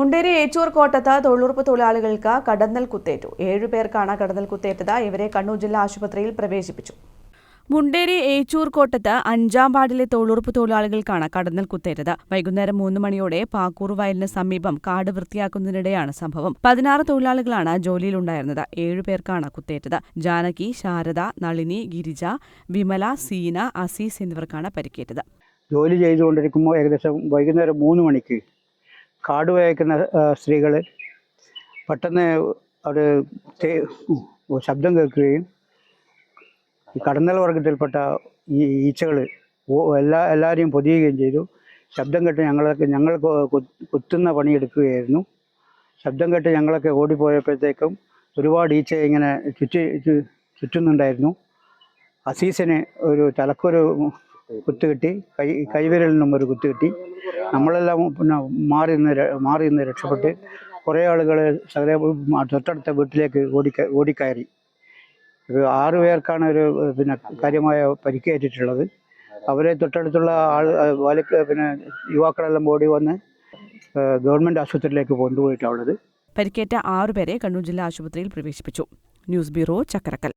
മുണ്ടേരി ഏച്ചൂർ കോട്ടത്ത് തൊഴിലുറപ്പ് തൊഴിലാളികൾക്ക് കടന്നൽ കുത്തേറ്റു. ഏഴുപേർക്കാണ് കടന്നൽ കുത്തേറ്റത്. ഇവരെ കണ്ണൂർ ജില്ലാ ആശുപത്രിയിൽ പ്രവേശിപ്പിച്ചു. മുണ്ടേരി ഏച്ചൂർ കോട്ടത്ത് അഞ്ചാം വാർഡിലെ തൊഴിലുറപ്പ് തൊഴിലാളികൾക്കാണ് കടന്നൽ കുത്തേറ്റത്. വൈകുന്നേരം മൂന്ന് മണിയോടെ പാക്കൂർ വയലിന് സമീപം കാട് വൃത്തിയാക്കുന്നതിനിടെയാണ് സംഭവം. പതിനാറ് തൊഴിലാളികളാണ് ജോലിയിലുണ്ടായിരുന്നത്. ഏഴുപേർക്കാണ് കുത്തേറ്റത്. ജാനകി ശാരദ നളിനി ഗിരിജ വിമല സീന അസീസ് എന്നിവർക്കാണ് പരിക്കേറ്റത്. ജോലി ചെയ്തുകൊണ്ടിരിക്കുമ്പോൾ ഏകദേശം വൈകുന്നേരം മൂന്ന് മണിക്ക് കാട് വയക്കുന്ന സ്ത്രീകൾ പെട്ടെന്ന് അവർ ശബ്ദം കേൾക്കുകയും ഈ കടന്നൽ വർഗത്തിൽപ്പെട്ട ഈ ഈച്ചകൾ എല്ലാ എല്ലാവരെയും പൊതിയുകയും ചെയ്തു. ശബ്ദം കേട്ട് ഞങ്ങളൊക്കെ ഞങ്ങൾ കുത്തുന്ന പണിയെടുക്കുകയായിരുന്നു ശബ്ദം കേട്ട് ഞങ്ങളൊക്കെ ഓടിപ്പോയപ്പോഴത്തേക്കും ഒരുപാട് ഈച്ച ഇങ്ങനെ ചുറ്റി ചുറ്റുന്നുണ്ടായിരുന്നു. അസീസിന് ഒരു തലക്കൊരു കുത്ത് കിട്ടി. കൈ കൈവിരലിനും ഒരു കുത്ത് കിട്ടി. നമ്മളെല്ലാം പിന്നെ മാറി നിന്ന് മാറി നിന്ന് രക്ഷപ്പെട്ട് കുറേ ആളുകൾ സകല തൊട്ടടുത്ത വീട്ടിലേക്ക് ഓടി ഓടിക്കയറി ഒരു ആറ് പേർക്കാണ് ഒരു പിന്നെ കാര്യമായ പരിക്കേറ്റിട്ടുള്ളത്. അവരെ തൊട്ടടുത്തുള്ള ആൾ വലക്ക് പിന്നെ യുവാക്കളെല്ലാം ഓടി വന്ന് ഗവൺമെന്റ് ആശുപത്രിയിലേക്ക് കൊണ്ടുപോയിട്ടുള്ളത് പരിക്കേറ്റ ആറുപേരെ കണ്ണൂർ ജില്ലാ ആശുപത്രിയിൽ പ്രവേശിപ്പിച്ചു. News bureau Chakkarakkal.